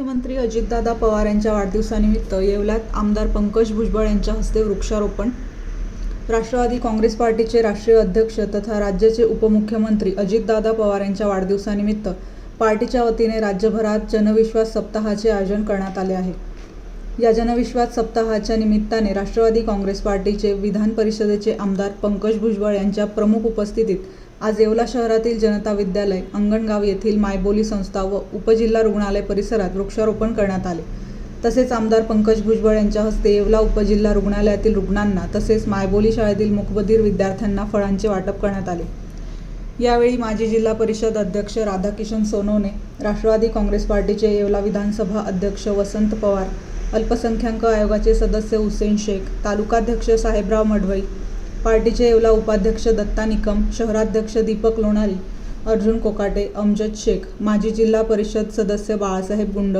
मुख्यमंत्री अजितदादा पवार यांच्या वाढदिवसानिमित्त येवल्यात आमदार पंकज भुजबळ यांच्या हस्ते वृक्षारोपण. राष्ट्रवादी काँग्रेस पार्टीचे राष्ट्रीय अध्यक्ष तथा राज्याचे उपमुख्यमंत्री अजितदादा पवार यांच्या वाढदिवसानिमित्त पार्टीच्या वतीने राज्यभरात जनविश्वास सप्ताहाचे आयोजन करण्यात आले आहे. या जनविश्वास सप्ताहाच्या निमित्ताने राष्ट्रवादी काँग्रेस पार्टीचे विधान परिषदेचे आमदार पंकज भुजबळ यांच्या प्रमुख उपस्थितीत आज येवला शहरातील जनता विद्यालय अंगणगाव येथील मायबोली संस्था व उपजिल्हा रुग्णालय परिसरात वृक्षारोपण करण्यात आले. तसेच आमदार पंकज भुजबळ यांच्या हस्ते येवला उपजिल्हा रुग्णालयातील रुग्णांना तसेच मायबोली शाळेतील मुकबधीर विद्यार्थ्यांना फळांचे वाटप करण्यात आले. यावेळी माजी जिल्हा परिषद अध्यक्ष राधाकिशन सोनवणे राष्ट्रवादी काँग्रेस पार्टीचे येवला विधानसभा अध्यक्ष वसंत पवार अल्पसंख्याक आयोगाचे सदस्य हुसेन शेख तालुकाध्यक्ष साहेबराव मडवई पार्टीचे येवला उपाध्यक्ष दत्ता निकम शहराध्यक्ष दीपक लोणारी अर्जुन कोकाटे अमजद शेख माजी जिल्हा परिषद सदस्य बाळासाहेब गुंड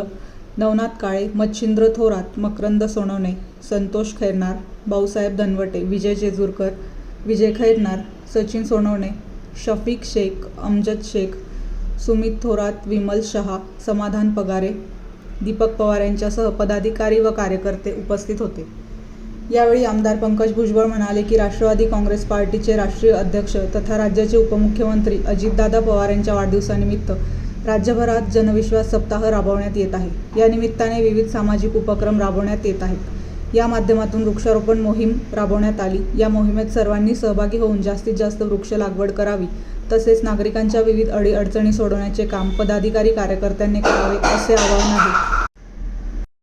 नवनाथ काळे मच्छिंद्र थोरात मकरंद सोनवणे संतोष खैरनार भाऊसाहेब धनवटे विजय जेजूरकर विजय खैरनार सचिन सोनवणे शफीक शेख अमजद शेख सुमित थोरात विमल शहा समाधान पगारे दीपक पवार यांच्यासह पदाधिकारी व कार्यकर्ते उपस्थित होते. यावेळी आमदार पंकज भुजबळ म्हणाले की राष्ट्रवादी काँग्रेस पार्टीचे राष्ट्रीय अध्यक्ष तथा राज्याचे उपमुख्यमंत्री अजितदादा पवार यांच्या वाढदिवसानिमित्त राज्यभरात जनविश्वास सप्ताह राबवण्यात येत आहे. या निमित्ताने विविध सामाजिक उपक्रम राबवण्यात येत आहेत. या माध्यमातून वृक्षारोपण मोहीम राबवण्यात आली. या मोहिमेत सर्वांनी सहभागी होऊन जास्तीत जास्त वृक्ष लागवड करावी तसेच नागरिकांच्या विविध अडीअडचणी सोडवण्याचे काम पदाधिकारी कार्यकर्त्यांनी करावे असे आवाहन आहे.